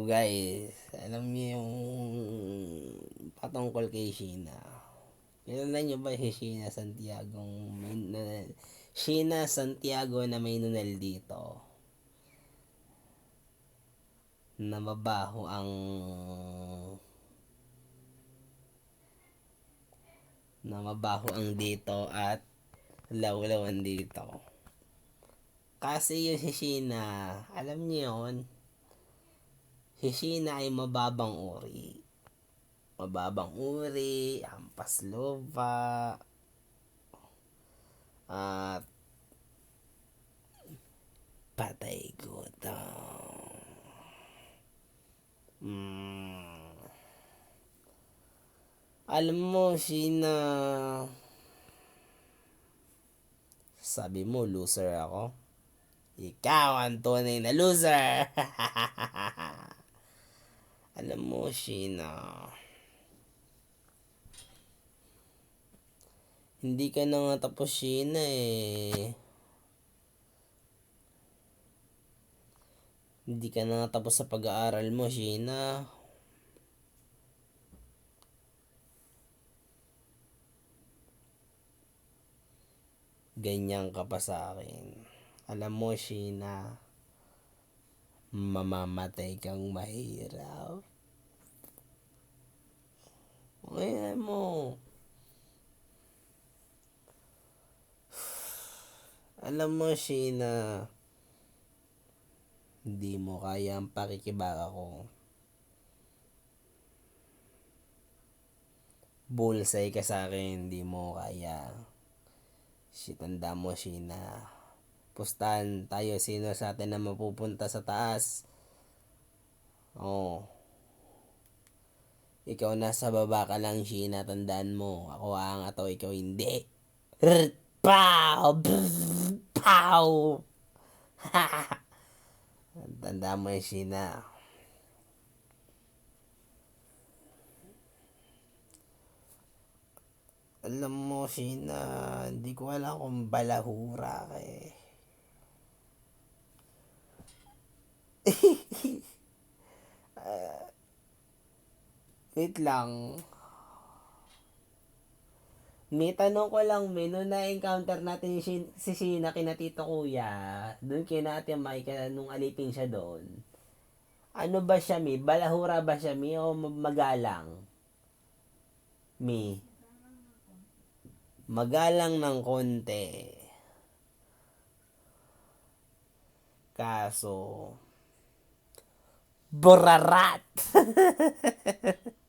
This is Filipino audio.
Guys, alam niyo yung patungkol kay Sheena. Kilala niyo ba si Sheena Santiago? May, na, Sheena Santiago na may nunal dito. Na mabaho ang na mabaho ang dito at lawlawan dito. Kasi yung si Sheena, alam niyo yun, si Sheena ay mababang uri. Mababang uri, hampas lupa, at patay gutom. Mm. Alam mo, Sheena, sabi mo, loser ako. Ikaw ang tunay na loser. Alam mo, Sheena. Hindi ka na nga tapos, Sheena eh. Hindi ka na nga tapos sa pag-aaral mo, Sheena. Ganyan ka pa sa akin. Alam mo, Sheena, mamamatay kang mahirap. Kaya mo. Alam mo, Sheena, hindi mo kaya ang pakikibaka ko. Bullseye ka sa akin, hindi mo kaya. Si tanda mo, Sheena. Pustahan tayo sino sa atin na mapupunta sa taas. Oh. Ikaw nasa baba ka lang, Sheena, tandaan mo. Ako ang ato, ikaw hindi. Rrrt, Pow! Brrr, Pow! Tanda mo yun, Sheena. Alam mo, Sheena, hindi ko alam kung balahura eh. Ah, wait lang. May tanong ko lang, may nung na-encounter natin si, si Sheena kina Tito Kuya, doon kina Ate Mike, nung alipin siya doon. Ano ba siya, Mi? Balahura ba siya, Mi? O magalang? Mi? Magalang ng konti. Kaso, Borrarat.